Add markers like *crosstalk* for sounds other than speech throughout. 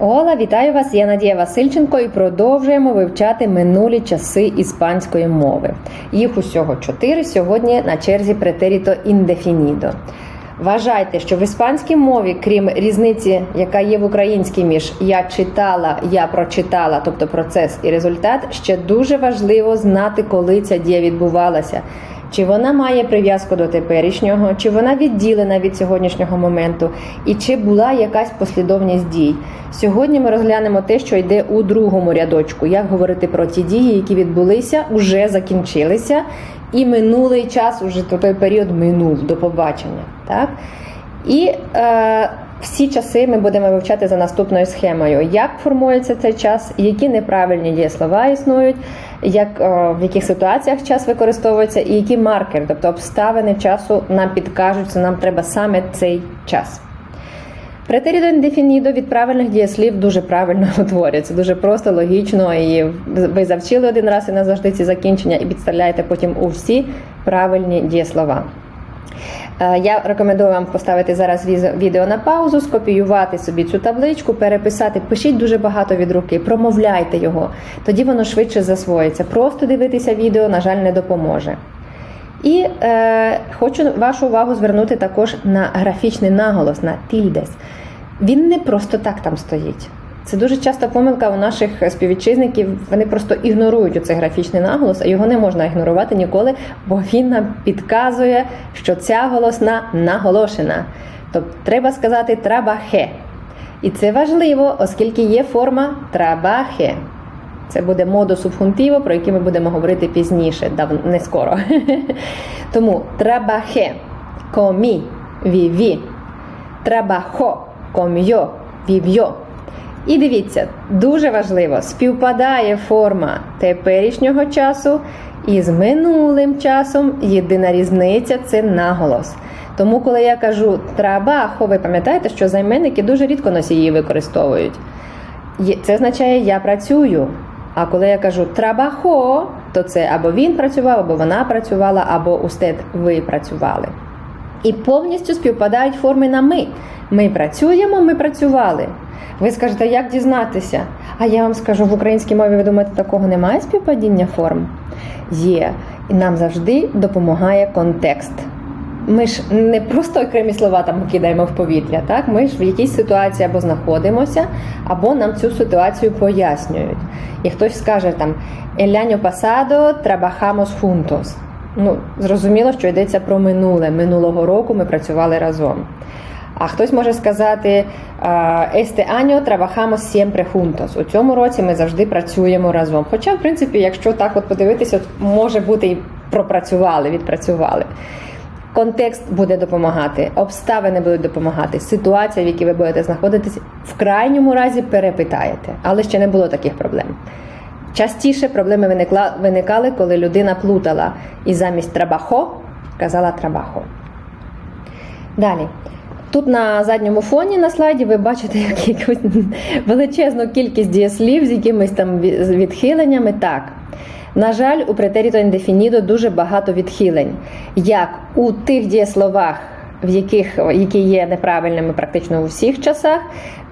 Ола, вітаю вас! Я Надія Васильченко і продовжуємо вивчати минулі часи іспанської мови. Їх усього чотири сьогодні на черзі претеріто індефінідо. Вважайте, що в іспанській мові, крім різниці, яка є в українській між я читала, я прочитала, тобто процес і результат, ще дуже важливо знати, коли ця дія відбувалася. Чи вона має прив'язку до теперішнього, чи вона відділена від сьогоднішнього моменту, і чи була якась послідовність дій. Сьогодні ми розглянемо те, що йде у другому рядочку, як говорити про ті дії, які відбулися, уже закінчилися, і минулий час, уже той період минув до побачення. Так? І е, всі часи ми будемо вивчати за наступною схемою, як формується цей час, які неправильні дієслова існують, як, е, в яких ситуаціях час використовується, і які маркери, тобто обставини часу нам підкажуть, що нам треба саме цей час. Претерідо індефінідо від правильних дієслів дуже правильно *laughs* утворюється, дуже просто, логічно, і ви завчили один раз і назавжди ці закінчення, і підставляєте потім у всі правильні дієслова. Е, Я рекомендую вам поставити зараз відео на паузу, скопіювати собі цю табличку, переписати. Пишіть дуже багато від руки, промовляйте його. Тоді воно швидше засвоїться. Просто дивитися відео, на жаль, не допоможе. І е, хочу вашу увагу звернути також на графічний наголос, на тільдес. Він не просто так там стоїть. Це дуже часта помилка у наших співвітчизників. Вони просто ігнорують оцей графічний наголос, а його не можна ігнорувати ніколи, бо він нам підказує, що ця голосна наголошена. Тобто треба сказати трабахе. І це важливо, оскільки є форма трабахе. Це буде модо субхунтиво, про який ми будемо говорити пізніше, дав не скоро. *laughs* Тому трабахе, комі, віві, трабахо, ком'йо, вів'йо. І дивіться, дуже важливо, співпадає форма теперішнього часу із минулим часом. Єдина різниця це наголос. Тому, коли я кажу трабахо, ви пам'ятаєте, що займенники дуже рідко носії використовують. Це означає я працюю. А коли я кажу трабахо, то це або він працював, або вона працювала, або устед ви працювали. І повністю співпадають форми на ми. Ми працюємо, ми працювали. Ви скажете, як дізнатися? А я вам скажу, в українській мові ви думаєте, такого немає співпадіння форм? Є. І нам завжди допомагає контекст. Ми ж не просто окремі слова там кидаємо в повітря, так? Ми ж в якійсь ситуації або знаходимося, або нам цю ситуацію пояснюють. І хтось скаже там «El año pasado trabajamos juntos». Ну, зрозуміло, що йдеться про минуле. Минулого року ми працювали разом. А хтось може сказати «Este año trabajamos siempre juntos». У цьому році ми завжди працюємо разом. Хоча, в принципі, якщо так от подивитися, може бути і пропрацювали, відпрацювали. Контекст буде допомагати, обставини будуть допомагати, ситуація, в якій ви будете знаходитися, в крайньому разі перепитаєте, але ще не було таких проблем. Частіше проблеми виникали, коли людина плутала і замість трабахо казала трабахо. Далі. Тут на задньому фоні на слайді ви бачите як- якусь величезну кількість дієслів з якимись там ві- відхиленнями. Так. На жаль, у претеріто індефінідо дуже багато відхилень, як у тих дієсловах, в яких які є неправильними практично у всіх часах,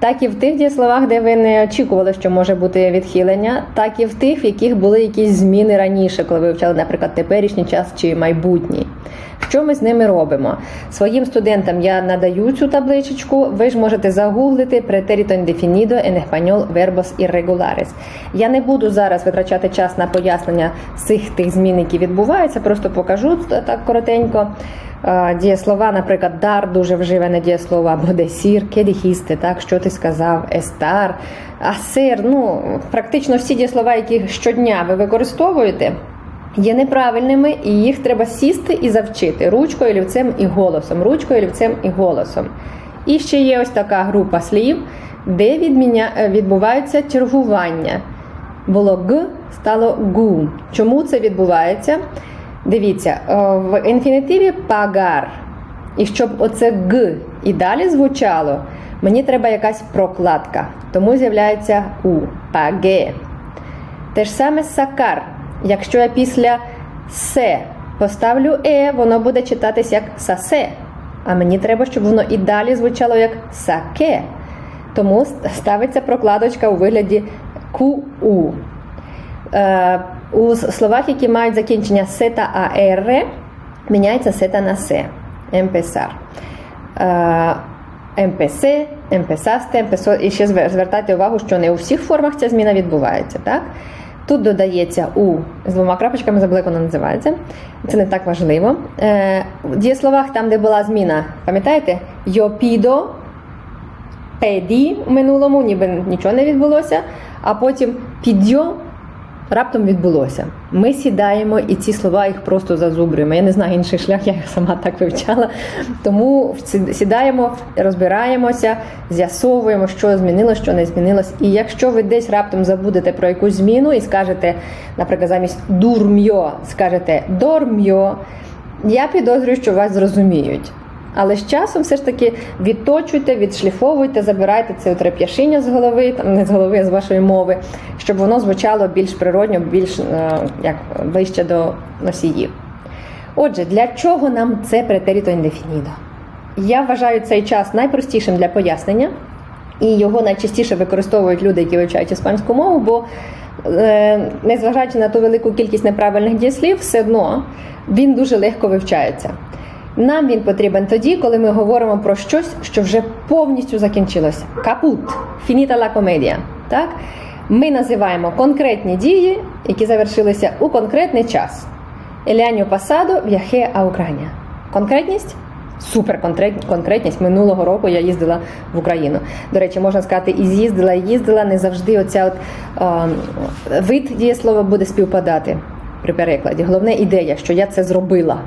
так і в тих дієсловах, де ви не очікували, що може бути відхилення, так і в тих, в яких були якісь зміни раніше, коли ви вивчали, наприклад, теперішній час чи майбутній. Що ми з ними робимо? Своїм студентам я надаю цю табличечку. Ви ж можете загуглити претеріто indefinido en español verbos. Я не буду зараз витрачати час на пояснення цих тих змін, які відбуваються. Просто покажу так коротенько. Е, Дієслова, наприклад, дар дуже вживане дієслово, або десір, кедіхісти, так, що ти сказав, естар, асир. Ну, практично всі дієслова, які щодня ви використовуєте, є неправильними, і їх треба сісти і завчити ручкою, олівцем і голосом. Ручкою, олівцем і голосом. І ще є ось така група слів, де відміня... е, відбувається чергування. Було г, стало гу. Чому це відбувається? Дивіться, е, в інфінітиві пагар. І щоб оце г і далі звучало, мені треба якась прокладка. Тому з'являється у паге. Те ж саме сакар. Якщо я після се поставлю е, воно буде читатись як сасе. А мені треба, щоб воно і далі звучало як саке. Тому ставиться прокладочка у вигляді QU. Е, у словах, які мають закінчення се та АР, міняється се та на се. Емпесар. МПС, МПСАСТе, МПСО. І ще звертайте увагу, що не у всіх формах ця зміна відбувається. Так? Тут додається У з двома крапочками, забула, як вона називається. Це не так важливо. Е, в дієсловах, там, де була зміна, пам'ятаєте? Йопідо, педі в минулому, ніби нічого не відбулося, а потім підйо раптом відбулося. Ми сідаємо і ці слова їх просто зазубрюємо. Я не знаю інший шлях, я їх сама так вивчала. Тому сідаємо, розбираємося, з'ясовуємо, що змінилось, що не змінилось. І якщо ви десь раптом забудете про якусь зміну і скажете, наприклад, замість дурм'йо, скажете дорм'йо, я підозрюю, що вас зрозуміють. Але з часом все ж таки відточуйте, відшліфовуйте, забирайте це отреп'яшіння з голови, там не з голови, а з вашої мови, щоб воно звучало більш природньо, більш е, як ближче до носіїв. Отже, для чого нам це претеріто індефінідо? Я вважаю цей час найпростішим для пояснення, і його найчастіше використовують люди, які вивчають іспанську мову, бо е, незважаючи на ту велику кількість неправильних дієслів, все одно він дуже легко вивчається. Нам він потрібен тоді, коли ми говоримо про щось, що вже повністю закінчилося. Капут, фініта ла комедія. Так? Ми називаємо конкретні дії, які завершилися у конкретний час. Еляню пасадо в'яхе а Україна. Конкретність суперконкретність. Минулого року я їздила в Україну. До речі, можна сказати, і з'їздила, і їздила. Не завжди оця от, е, вид дієслова буде співпадати при перекладі. Головне ідея, що я це зробила.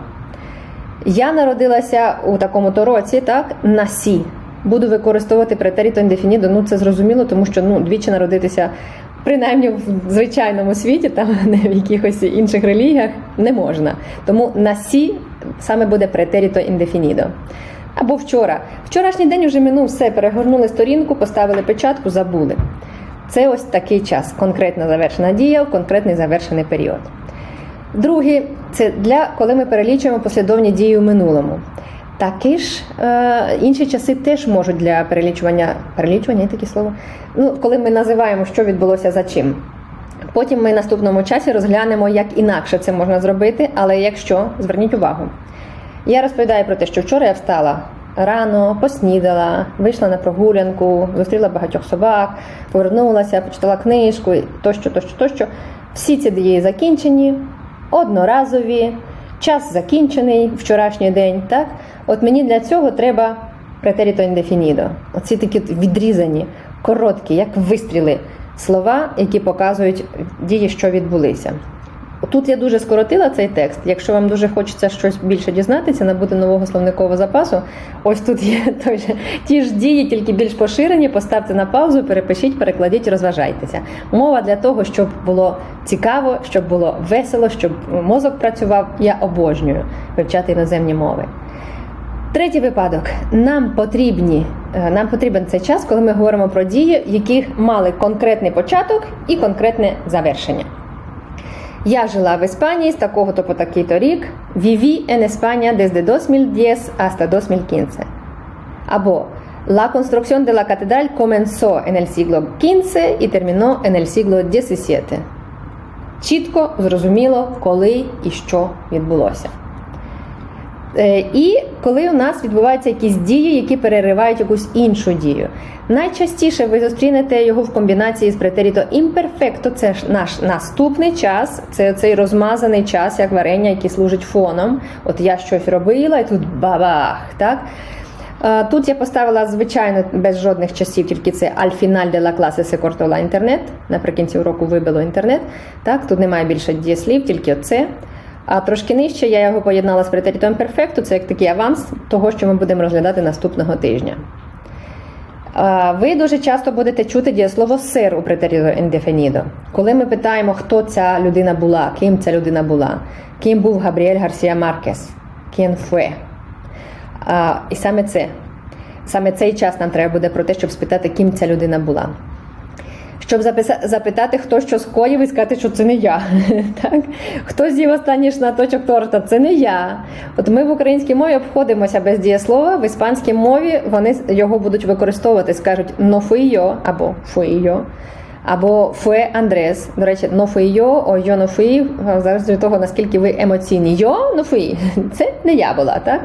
Я народилася у такому-то році, так, на сі. Буду використовувати претеріто індефінідо. Ну, це зрозуміло, тому що ну, двічі народитися, принаймні в звичайному світі, там *laughs* не в якихось інших релігіях, не можна. Тому на сі саме буде претеріто індефінідо. Або вчора. Вчорашній день вже минув все, перегорнули сторінку, поставили печатку, забули. Це ось такий час, конкретно завершена дія конкретний завершений період. Друге, це для коли ми перелічуємо послідовні дії у минулому. Такі ж е, інші часи теж можуть для перелічування перелічування є таке слово. Ну, коли ми називаємо, що відбулося за чим. Потім ми в наступному часі розглянемо, як інакше це можна зробити, але якщо, зверніть увагу, я розповідаю про те, що вчора я встала рано, поснідала, вийшла на прогулянку, зустріла багатьох собак, повернулася, почитала книжку тощо, тощо, тощо. Всі ці дії закінчені одноразові, час закінчений вчорашній день. Так? От мені для цього треба претеріто індефінідо. Оці такі відрізані, короткі, як вистріли слова, які показують дії, що відбулися. Тут я дуже скоротила цей текст. Якщо вам дуже хочеться щось більше дізнатися, набути нового словникового запасу, ось тут є *laughs* той же, ті ж дії, тільки більш поширені. Поставте на паузу, перепишіть, перекладіть, розважайтеся. Мова для того, щоб було цікаво, щоб було весело, щоб мозок працював. Я обожнюю вивчати іноземні мови. Третій випадок. Нам потрібні, е, нам потрібен цей час, коли ми говоримо про дії, яких мали конкретний початок і конкретне завершення. Я жила в Іспанії з такого-то по такий-то рік. En España desde 2010 hasta 2015. Або La construcción de la catedral comenzó en el siglo XV y terminó en el siglo XVII. Чітко, зрозуміло, коли і що відбулося. Е, коли у нас відбуваються якісь дії, які переривають якусь іншу дію. Найчастіше ви зустрінете його в комбінації з претеріто імперфекто, це ж наш наступний час, це цей розмазаний час, як варення, який служить фоном. От я щось робила, і тут бабах. так? Е, тут я поставила, звичайно, без жодних часів, тільки це альфіналь ла класи се кортола інтернет. Наприкінці уроку вибило інтернет. Так, Тут немає більше дієслів, тільки оце. А трошки нижче я його поєднала з претерітом перфекту, це як такий аванс того, що ми будемо розглядати наступного тижня. Ви дуже часто будете чути дієслово сир у претеріто індефінідо. Коли ми питаємо, хто ця людина була, ким ця людина була, ким був Габріель Гарсія Маркес, ким фуе. І саме це, саме цей час нам треба буде про те, щоб спитати, ким ця людина була. Щоб запитати, хто що скоїв і сказати, що це не я. *laughs* так? Хто з'їв останній шматочок торта, це не я. От ми в українській мові обходимося без дієслова, в іспанській мові вони його будуть використовувати, скажуть «no fui yo» або «fui yo», або «fue Андрес». До речі, «no fui yo» о «yo no fui», залежно від того, наскільки ви емоційні. «Yo no fui» *laughs* – це не я була, так?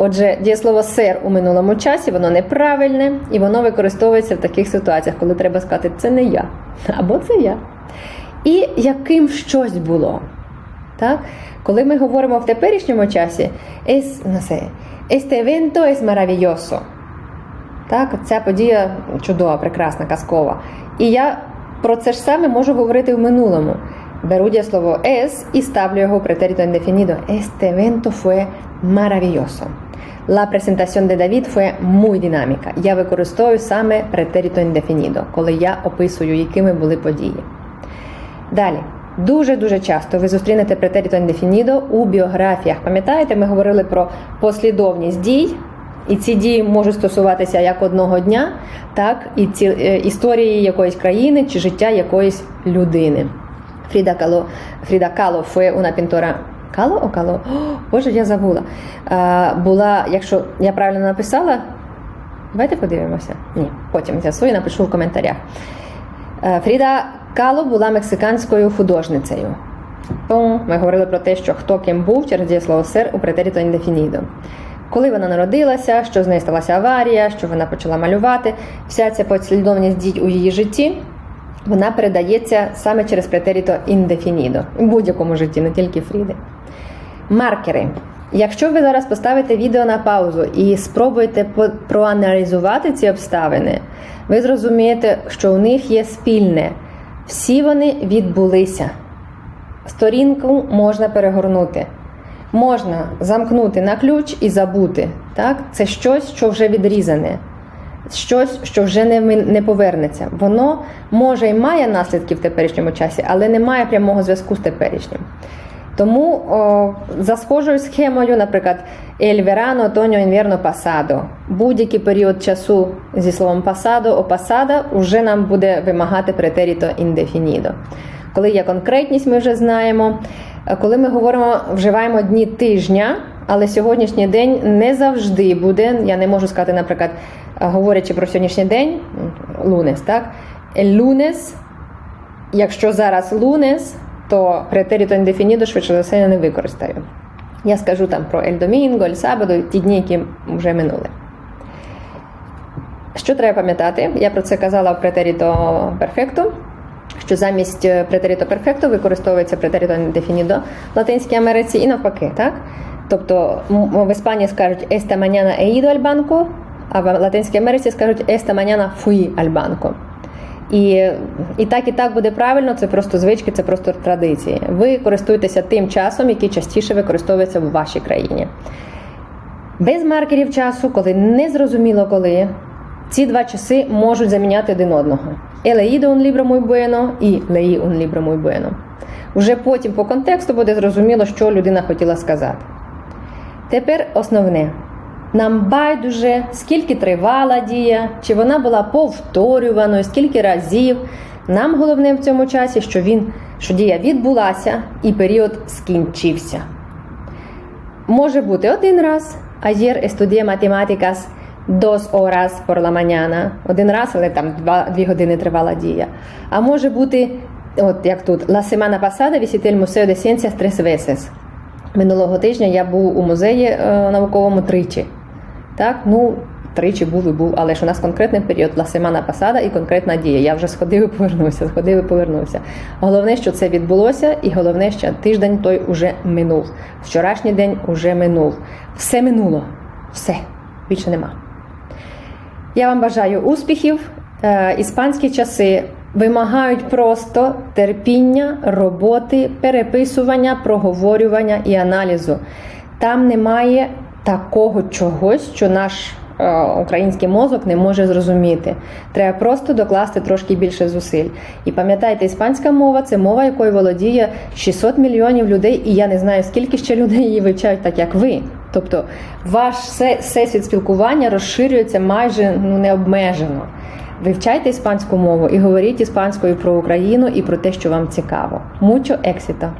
Отже, дієслово сер у минулому часі воно неправильне і воно використовується в таких ситуаціях, коли треба сказати це не я або це я. І яким щось було. Так? Коли ми говоримо в теперішньому часі, es, no sé, este evento es maravilloso. Так, ця подія чудова, прекрасна, казкова. І я про це ж саме можу говорити в минулому. Беру дієслово es і ставлю його в претерito indefinido. Este evento fue maravilloso. La presentación de David fue muy dinámica. Я використовую саме претерito indefinido, коли я описую, якими були події. Далі. Дуже-дуже часто ви зустрінете претерito indefinido у біографіях. Пам'ятаєте, ми говорили про послідовність дій, і ці дії можуть стосуватися як одного дня, так і ці, е, історії якоїсь країни чи життя якоїсь людини. Фріда Кало, Фріда Кало fue una pintora Кало о Кало? О, Боже, я забула. А, була, якщо я правильно написала, давайте подивимося. Ні, потім з'ясую, напишу в коментарях. Е, Фріда Кало була мексиканською художницею. Пум. Ми говорили про те, що хто ким був через дієслово сер у претеріто індефінідо. Коли вона народилася, що з нею сталася аварія, що вона почала малювати, вся ця послідовність дій у її житті вона передається саме через претеріто індефінідо у будь-якому житті, не тільки Фріди. Маркери. Якщо ви зараз поставите відео на паузу і спробуєте проаналізувати ці обставини, ви зрозумієте, що у них є спільне. Всі вони відбулися. Сторінку можна перегорнути. Можна замкнути на ключ і забути. Так? Це щось, що вже відрізане, щось, що вже не, не повернеться. Воно може і має наслідки в теперішньому часі, але не має прямого зв'язку з теперішнім. Тому о, за схожою схемою, наприклад, el verano, otoño, invierno, pasado. Будь-який період часу зі словом pasado о pasada вже нам буде вимагати претеріто indefinido. Коли є конкретність, ми вже знаємо. Коли ми говоримо, вживаємо дні тижня, але сьогоднішній день не завжди буде. Я не можу сказати, наприклад, говорячи про сьогоднішній день, лунес, так? Lunes Якщо зараз лунес, то претеріто індефінідо швидше за все я не використаю. Я скажу там про Domingo, El Sábado, ті дні, які вже минули. Що треба пам'ятати? Я про це казала в претеріто перфекто, що замість е, претеріто перфекто використовується претеріто індефінідо в Латинській Америці і навпаки, так? Тобто в Іспанії скажуть esta mañana he ido al banco, а в Латинській Америці скажуть esta mañana fui al banco. І, і так, і так буде правильно, це просто звички, це просто традиції. Ви користуєтеся тим часом, який частіше використовується в вашій країні. Без маркерів часу, коли не зрозуміло коли, ці два часи можуть заміняти один одного. He un libro muy bueno і leí un libro muy bueno. Уже потім по контексту буде зрозуміло, що людина хотіла сказати. Тепер основне. Нам байдуже, скільки тривала дія, чи вона була повторюваною, скільки разів. Нам головне в цьому часі, що він, що дія відбулася і період скінчився. Може бути один раз. Ayer estudié matemáticas dos horas por la. Один раз, але там два, дві години тривала дія. А може бути, от як тут, la semana pasada visité el Museo de Ciencias tres veces. Минулого тижня я був у музеї е, науковому тричі. Так, ну, тричі був і був, але ж у нас конкретний період semana pasada і конкретна дія. Я вже сходив і повернувся, сходив і повернувся. Головне, що це відбулося, і головне, що тиждень той уже минув. Вчорашній день уже минув. Все минуло. Все. Більше нема. Я вам бажаю успіхів. Е, Іспанські часи вимагають просто терпіння, роботи, переписування, проговорювання і аналізу. Там немає такого чогось, що наш е, український мозок не може зрозуміти. Треба просто докласти трошки більше зусиль. І пам'ятайте, іспанська мова це мова, якою володіє 600 мільйонів людей, і я не знаю, скільки ще людей її вивчають, так як ви. Тобто ваш всесвіт спілкування розширюється майже ну, необмежено. Вивчайте іспанську мову і говоріть іспанською про Україну і про те, що вам цікаво. Мучо ексіто!